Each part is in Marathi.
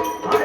Ah!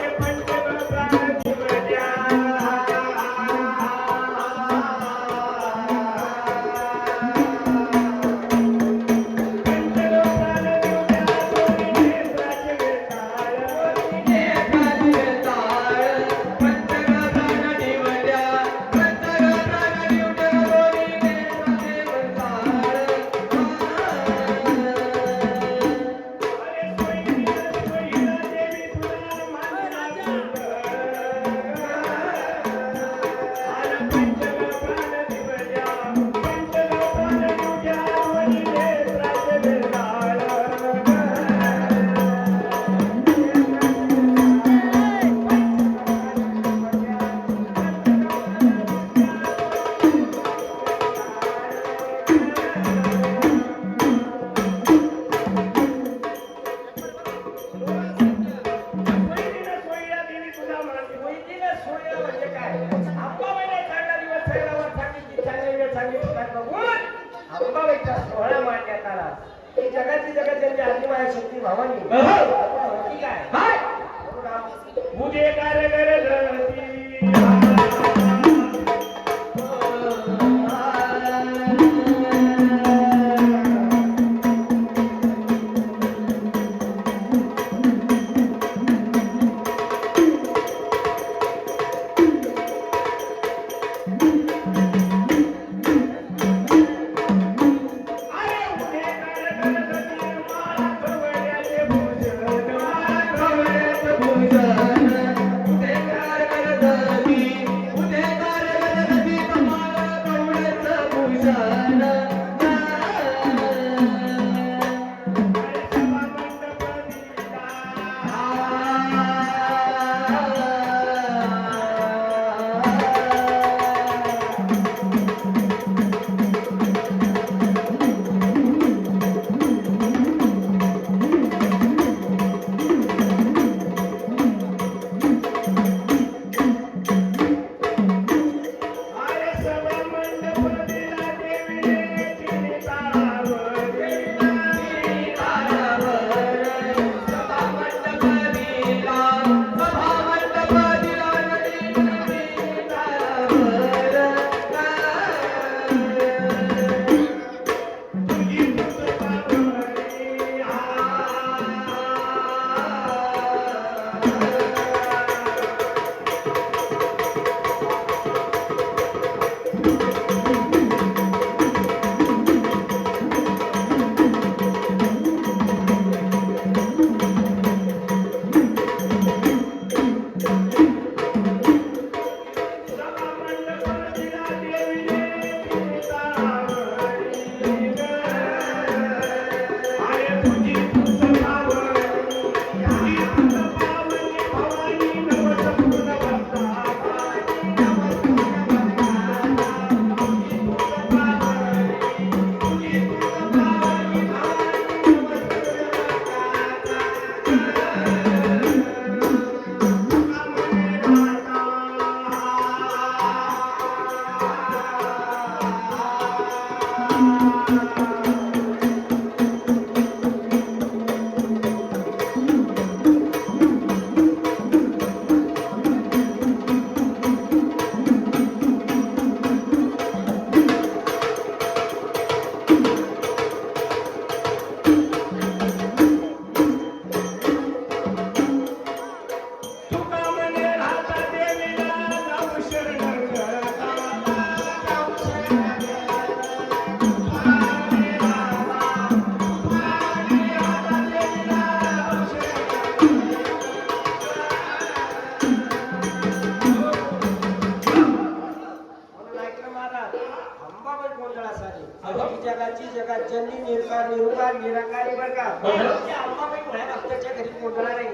जगाची जगात जननी निर्कार निरुकार निराकारी बर का? अंबाबाई मुळे भक्ताच्या घरी पोहोचणार आहे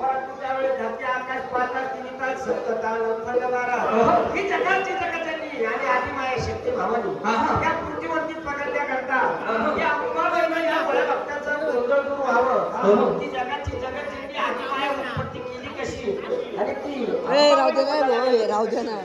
परंतु त्यावेळेस धरती आकाश पाहता तिने काल सप्तताल अंफल मारा ही जगाची जगाजननी आणि आधी माया शक्ती भावानी त्या पृथ्वीवरती पकडण्याकरता करता. अंबाबाई या गोंधळ व्हावं. ती जगाची जगाजननी आधी माया उत्पत्ती केली कशी? आणि ती राहू दे राहू दे ना.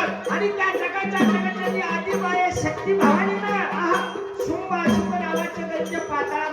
आणि त्या जगाच्या जगाच्या आधी माया शक्ती भावाने ना शुंभ अशुभ नावाच्या त्यांच्या पाताळा